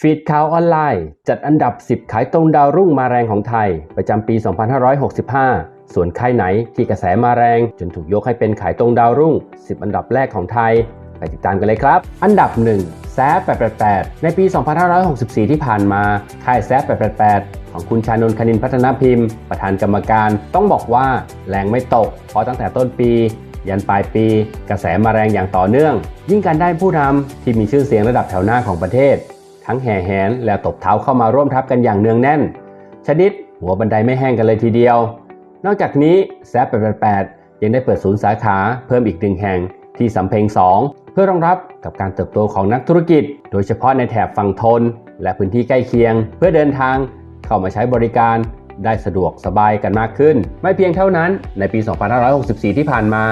ฟีดข่าวออนไลน์ จัดอันดับ 10 ขายตรงดาวรุ่งมาแรงของไทย ประจำปี 2565 ส่วนค่ายไหนที่กระแสมาแรง จนถูกยกให้เป็นขายตรงดาวรุ่ง 10 อันดับแรกของไทย ไปติดตามกันเลยครับ อันดับ 1 แซ888 ในปี 2564 ที่ผ่านมา ค่ายแซ888ของคุณชานนท์คณินพัฒนพิมพ์ ประธานกรรมการต้องบอกว่าแรงไม่ตก เพราะตั้งแต่ต้นปี ยันปลายปี กระแสมาแรงอย่างต่อเนื่อง ยิ่งการได้ผู้นำที่มีชื่อเสียงระดับแถวหน้าของประเทศ ทั้งแห่แหนและตบเท้าเข้ามาร่วมทัพกันอย่างเนืองแน่น ชนิดหัวบันไดไม่แห้งกันเลยทีเดียว นอกจากนี้แซฟ888 ยังได้เปิดศูนย์สาขาเพิ่มอีกหนึ่งแห่งที่สำเพ็ง 2 เพื่อรองรับกับการเติบโตของนักธุรกิจ โดยเฉพาะในแถบฝั่งทน และพื้นที่ใกล้เคียง เพื่อเดินทางเข้ามาใช้บริการได้สะดวกสบายกันมากขึ้น ไม่เพียงเท่านั้นในปี 2564 ที่ผ่านมา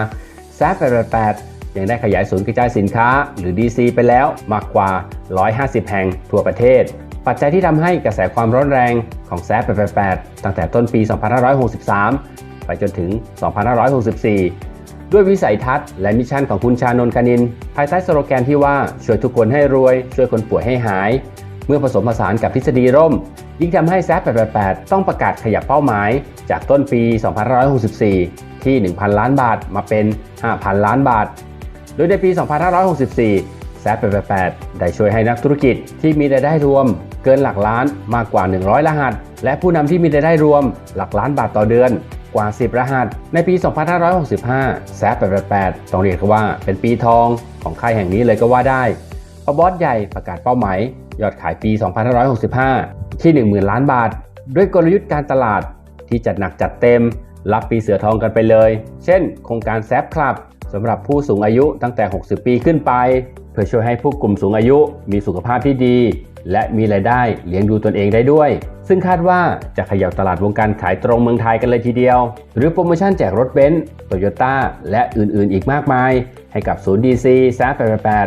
แซฟ888 ยังได้ขยายศูนย์กระจายสินค้า หรือ DC ไปแล้วมากกว่า 150 แห่งทั่วประเทศ ปัจจัยที่ทำให้กระแสความร้อนแรงของแซฟ888 ตั้งแต่ต้นปี 2563 ไปจนถึง 2564 ด้วยวิสัยทัศน์และมิชชั่นของคุณชานนท์คณิน ภายใต้สโลแกนที่ว่าช่วยทุกคนให้รวย ช่วยคนป่วยให้หาย เมื่อผสมผสานกับทฤษฎีร่ม ยิ่งทำให้แซฟ888 ต้องประกาศขยับเป้าหมาย จากต้นปี 2564 ที่ 1,000 ล้านบาทมาเป็น 5,000 ล้านบาท ดยในปี 2564 แซฟ888ได้ช่วยให้นักธุรกิจที่มีรายได้รวม เกินหลักล้านมากกว่า 100 รหัส และผู้นำที่มีรายได้รวม หลักล้านบาทต่อเดือนกว่า 10 รหัส ในปี 2565 แซฟ888ต้องเรียกว่าเป็นปีทองของค่ายแห่งนี้เลยก็ว่าได้พราะบอสใหญ่ประกาศเป้าหมายยอดขายปี 2565 ที่ 10,000 ล้านบาท ด้วยกลยุทธ์การตลาดที่จัดหนักจัดเต็ม รับปีเสือทองกันไปเลย เช่น โครงการแซฟคลับ สำหรับผู้สูงอายุตั้งแต่ 60 ปีขึ้นไป เพื่อช่วยให้ผู้กลุ่มสูงอายุมีสุขภาพที่ดี และมีรายได้เลี้ยงดูตนเองได้ด้วย ซึ่งคาดว่าจะขยับตลาดวงการขายตรงเมืองไทยกันเลยทีเดียว หรือโปรโมชั่นแจกรถเบนซ์โตโยต้าและอื่นๆ อีกมากมาย ให้กับศูนย์ดีซีแซฟ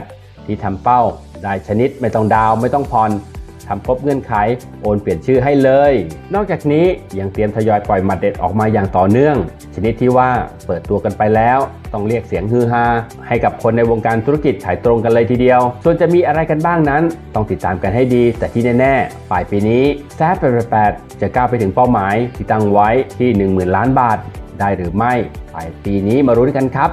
888ที่ทำเป้า ได้ชนิดไม่ต้องดาวไม่ต้องผ่อน ทำครบเงื่อนไข โอนเปลี่ยนชื่อให้เลย นอกจากนี้ยังเตรียมทยอยปล่อยหมัดเด็ดออกมาอย่างต่อเนื่อง ชนิดที่ว่าเปิดตัวกันไปแล้ว ต้องเรียกเสียงฮือฮาให้กับคนในวงการธุรกิจขายตรงกันเลยทีเดียว ส่วนจะมีอะไรกันบ้างนั้น ต้องติดตามกันให้ดี แต่ที่แน่ๆปลายปีนี้แซฟ888จะก้าวไปถึงเป้าหมายที่ตั้งไว้ที่ 10,000 ล้านบาท ได้หรือไม่ปลายปีนี้มารู้นกันครับ